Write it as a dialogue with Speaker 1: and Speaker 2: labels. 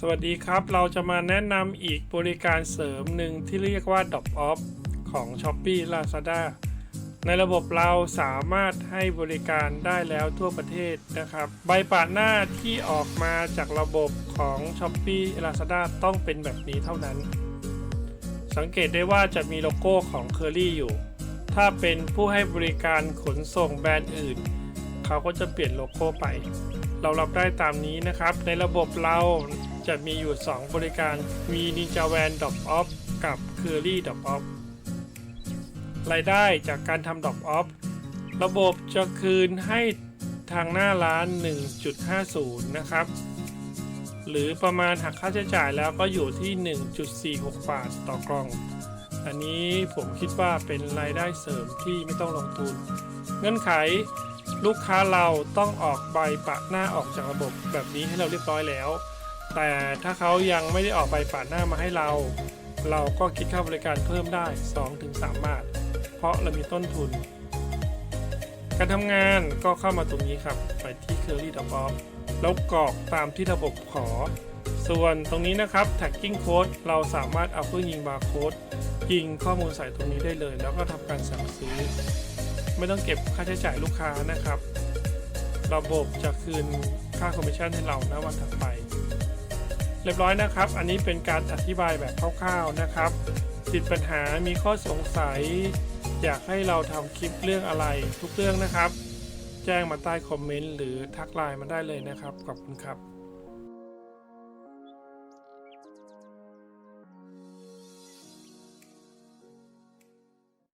Speaker 1: สวัสดีครับ เราจะมาแนะนำอีกบริการเสริมหนึ่งที่เรียกว่า Drop Off ของ s h o p e e Lazada ในระบบเราสามารถให้บริการได้แล้วทั่วประเทศนะครับ ใบปาดหน้าที่ออกมาจากระบบของ s h o p e e Lazada ต้องเป็นแบบนี้เท่านั้น สังเกตได้ว่าจะมีโลโก้ของ Curly อยู่ ถ้าเป็นผู้ให้บริการขนส่งแบรนด์อื่น เขาก็จะเปลี่ยนโลโก้ไป เรารับได้ตามนี้นะครับ ในระบบเรา จะมีอยู่ 2 บริการ มี Ninja Van Drop Off กับ Curly Drop Off รายได้จากการทำ Drop Off ระบบจะคืนให้ทางหน้าร้าน 1.50 นะครับ หรือประมาณหักค่าใช้จ่ายแล้วก็อยู่ที่ 1.46 บาทต่อกล่อง อันนี้ผมคิดว่าเป็นรายได้เสริมที่ไม่ต้องลงทุน เงื่อนไขลูกค้าเราต้องออกใบปะหน้าออกจากระบบแบบนี้ให้เราเรียบร้อยแล้ว แต่ถ้าเขายังไม่ได้ออกใบปะหน้ามาให้เรา เราก็คิดค่าบริการเพิ่มได้ 2-3 บาท เพราะเรามีต้นทุน การทำงานก็เข้ามาตรงนี้ครับไปที่ Curly d o p o f แล้วกรอกตามที่ระบบขอ ส่วนตรงนี้นะครับ tagging code เราสามารถเอาเพื่อยิงบาร์โค้ดยิงข้อมูลใส่ตรงนี้ได้เลย แล้วก็ทำการสั่งซื้อ ไม่ต้องเก็บค่าใช้จ่ายลูกค้านะครับ ระบบจะคืนค่าคอมมิชชั่นให้เรานะวันถัดไป เรียบร้อยนะครับ อันนี้เป็นการอธิบายแบบคร่าวๆนะครับ ติดปัญหามีข้อสงสัย อยากให้เราทำคลิปเรื่องอะไรทุกเรื่องนะครับ แจ้งมาใต้คอมเมนต์หรือทักไลน์มาได้เลยนะครับ ขอบคุณครับ